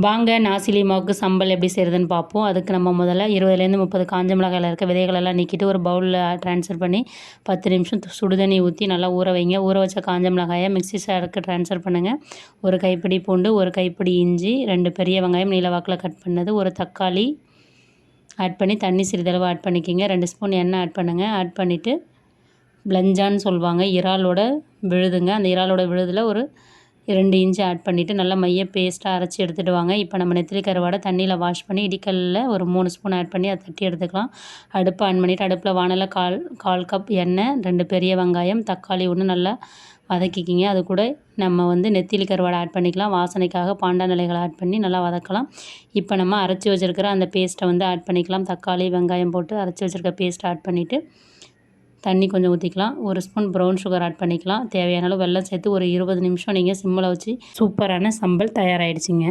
வாங்க நாசிலி மாவுக்கு சம்பல் எப்படி செய்கிறதுன்னு பார்ப்போம். அதுக்கு நம்ம முதல்ல இருபதுலேருந்து முப்பது காஞ்ச மிளகாயில் இருக்க விதைகளெல்லாம் நீக்கிட்டு ஒரு பவுலில் ட்ரான்ஸ்ஃபர் பண்ணி பத்து நிமிஷம் சுடு தண்ணி ஊற்றி நல்லா ஊற வைங்க. ஊற வச்ச காஞ்ச மிளகாயை மிக்ஸி சாருக்கு ட்ரான்ஸ்ஃபர் பண்ணுங்கள் ஒரு கைப்பிடி பூண்டு ஒரு கைப்பிடி இஞ்சி ரெண்டு பெரிய வெங்காயம் நீளவாக்கில் கட் பண்ணது. ஒரு தக்காளி ஆட் பண்ணி தண்ணி சிறிதளவு ஆட் பண்ணிக்கிங்க. ரெண்டு ஸ்பூன் எண்ணெய் ஆட் பண்ணுங்கள் ஆட் பண்ணிவிட்டு பிளஞ்சான்னு சொல்லுவாங்க. இறாலோட விழுதுங்க. அந்த இறாலோட விழுதில் ஒரு ரெண்டு இன்ச்சு ஆட் பண்ணிவிட்டு நல்லா மைய பேஸ்ட்டாக அரைச்சி எடுத்துகிட்டு வாங்க. இப்போ நம்ம நெத்திலி கருவாடை தண்ணியில் வாஷ் பண்ணி இடிக்கல்லில் ஒரு மூணு ஸ்பூன் ஆட் பண்ணி அதை தட்டி எடுத்துக்கலாம். அடுப்பை ஆன் பண்ணிவிட்டு அடுப்பில் வானலில் கால் கால் கப் எண்ணெய் ரெண்டு பெரிய வெங்காயம் தக்காளி ஒன்று நல்லா வதக்கிக்கிங்க. அது கூட நம்ம வந்து நெத்திலி கருவாடை ஆட் பண்ணிக்கலாம். வாசனைக்காக பாண்டா நிலைகளை ஆட் பண்ணி நல்லா வதக்கலாம். இப்போ நம்ம அரைச்சி வச்சுருக்கிற அந்த பேஸ்ட்டை வந்து ஆட் பண்ணிக்கலாம். தக்காளி வெங்காயம் போட்டு அரைச்சி வச்சுருக்க பேஸ்ட்டை ஆட் பண்ணிவிட்டு தண்ணி கொஞ்சம் ஊற்றிக்கலாம் ஒரு ஸ்பூன் ப்ரௌன் சுகர் ஆட் பண்ணிக்கலாம். தேவையான அளவு வெல்லம் சேர்த்து ஒரு இருபது நிமிஷம் நீங்கள் சிம்மில் வச்சு சூப்பரான சம்பல் தயாராகிடுச்சிங்க